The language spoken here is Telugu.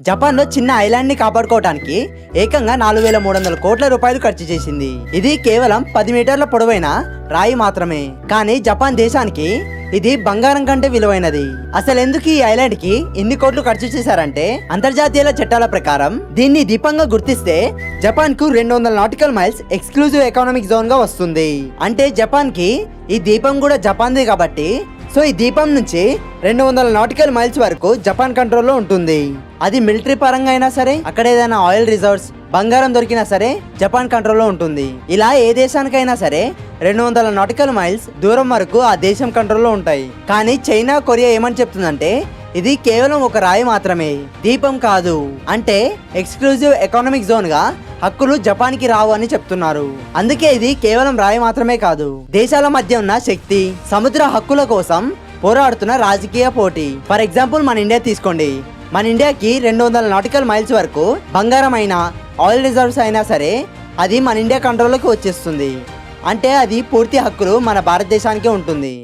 జపాన్లో చిన్న ఐలాండ్ని కాపాడుకోవడానికి ఏకంగా నాలుగు వేల మూడు వందల కోట్ల రూపాయలు ఖర్చు చేసింది. ఇది కేవలం పది మీటర్ల పొడవైన రాయి మాత్రమే. కానీ జపాన్ దేశానికి ఇది బంగారం కంటే విలువైనది. అసలు ఎందుకు ఈ ఐలాండ్కి ఇన్ని కోట్లు ఖర్చు చేశారంటే అంతర్జాతీయ చట్టాల ప్రకారం దీన్ని దీపంగా గుర్తిస్తే జపాన్కు రెండు వందల నాటికల్ మైల్స్ ఎక్స్క్లూజివ్ ఎకనామిక్ జోన్గా వస్తుంది. అంటే జపాన్కి ఈ దీపం కూడా జపాన్ది కాబట్టి సో ఈ దీపం నుంచి రెండు వందల నాటికల్ మైల్స్ వరకు జపాన్ కంట్రోల్లో ఉంటుంది. అది మిలిటరీ పరంగా అయినా సరే అక్కడ ఏదైనా ఆయిల్ రిజర్వ్స్ బంగారం దొరికినా సరే జపాన్ కంట్రోల్లో ఉంటుంది. ఇలా ఏ దేశానికైనా సరే రెండు వందల నాటికల్ మైల్స్ దూరం వరకు ఆ దేశం కంట్రోల్లో ఉంటాయి. కానీ చైనా కొరియా ఏమని చెప్తుందంటే ఇది కేవలం ఒక రాయి మాత్రమే. దీపం కాదు. అంటే ఎక్స్క్లూజివ్ ఎకనామిక్ జోన్గా హక్కులు జపాన్కి రావు అని చెప్తున్నారు. అందుకే ఇది కేవలం రాయి మాత్రమే కాదు. దేశాల మధ్య ఉన్న శక్తి సముద్ర హక్కుల కోసం పోరాడుతున్న రాజకీయ పోటీ. ఫర్ ఎగ్జాంపుల్ మన ఇండియా తీసుకోండి. మన ఇండియాకి రెండు వందల నాటికల్ మైల్స్ వరకు బంగారం అయినా ఆయిల్ రిజర్వ్స్ అయినా సరే అది మన ఇండియా కంట్రోల్లోకి వచ్చేస్తుంది. అంటే అది పూర్తి హక్కులు మన భారతదేశానికే ఉంటుంది.